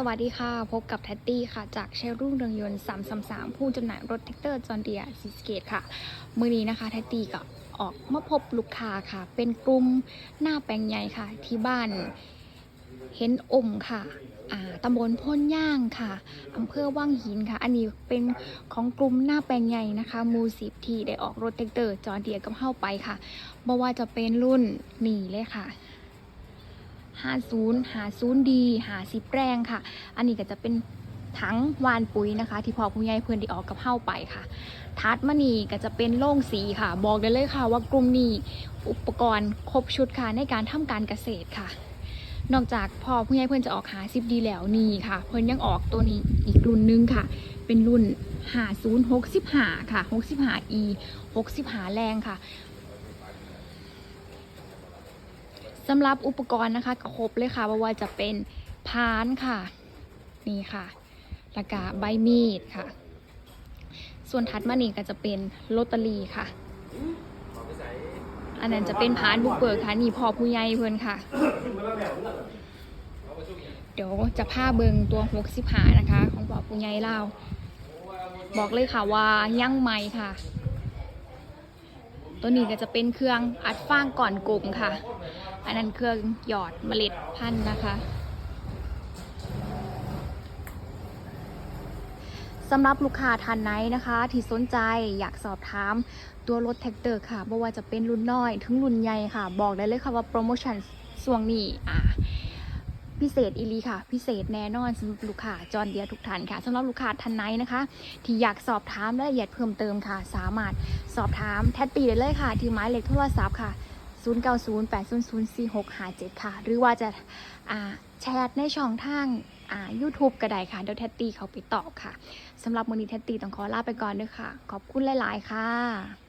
สวัสดีค่ะ พบกับแทตตี้ค่ะ จากเชลรุ่งเรืองยนต์ 333 ผู้จำหน่ายรถแท็กเตอร์จอห์นเดียซีสเกตค่ะ มือนี้นะคะแทตตี้ก็ออกมาพบลูกค้าค่ะ เป็นกลุ่มหน้าแปลงใหญ่ค่ะ ที่บ้านเห็นอมค่ะตำบลพ้นย่างค่ะอำเภอว่างหินค่ะ อันนี้เป็นของกลุ่มหน้าแปลงใหญ่นะคะมูสิบที่ได้ออกรถแท็กเตอร์จอห์นเดียกับเข้าไปค่ะบ่ว่าจะเป็นรุ่นนี่เลยค่ะ 50 50ดี50แรงค่ะ อันนี้ก็จะเป็นถังวานปุ๋ยนะคะ ที่พอผู้ใหญ่เพื่อนไดีออกกับเข้าไปค่ะ ทัดมานี่ก็จะเป็นโล่งสีค่ะ บอกได้เลยค่ะว่ากลุ่มนี้อุปกรณ์ครบชุดค่ะในการทำการเกษตรค่ะ นอกจากพอผู้ใหญ่เพื่อนจะออกหาซิบดีแล้วนี่ค่ะ เพื่อนยังออกตัวนี้อีกรุ่นหนึงค่ะ เป็นรุ่น5065ค่ะ 65e 65แรงค่ะ สำหรับอุปกรณ์นะคะก็ครบเลยค่ะว่าว่าจะเป็นพานค่ะ นี่ค่ะแล้วก็ใบมีดค่ะ ส่วนถัดมานี่ก็จะเป็นลอตเตอรี่ค่ะ อันนั้นจะเป็นพานบุกเบิกค่ะนี่พอผู้ใหญ่เพิ่อนค่ะ เดี๋ยวจะผ้าเบิงตัวหกสิบหานะคะ ของพอผู้ใหญ่เล่าบอกเลยค่ะว่ายั่งใหม่ค่ะ ตัวนี้ก็จะเป็นเครื่องอัดฟางก่อนกลมค่ะ อันนั้นเครื่องหยอดเมล็ดพันธุ์นะคะสำหรับลูกค้าท่านไหนนะคะ ที่สนใจอยากสอบถามตัวรถแท็กเตอร์ค่ะไม่ว่าจะเป็นรุ่นน้อยถึงรุ่นใหญ่ค่ะ บอกได้เลยค่ะว่าโปรโมชั่นส่วงนี้อ่าพิเศษอีลีค่ะ พิเศษแน่นอนสำหรับลูกค้าจอนเดียทุกท่านค่ะสำหรับลูกค้าท่านไหนนะคะ ที่อยากสอบถามรายละเอียดเพิ่มเติมค่ะ สามารถสอบถามแทตตีได้เลยค่ะ ที่หมายเลขโทรศัพท์ค่ะ 0908004657 ค่ะ หรือว่าจะแชทในช่องทางอ่า YouTube ก็ได้ค่ะ เดี๋ยวแทตตี้เขาไปตอบค่ะสำหรับมือนี้แทตตี้ต้องขอลาไปก่อนด้วยค่ะ ขอบคุณหลาย ๆ ค่ะ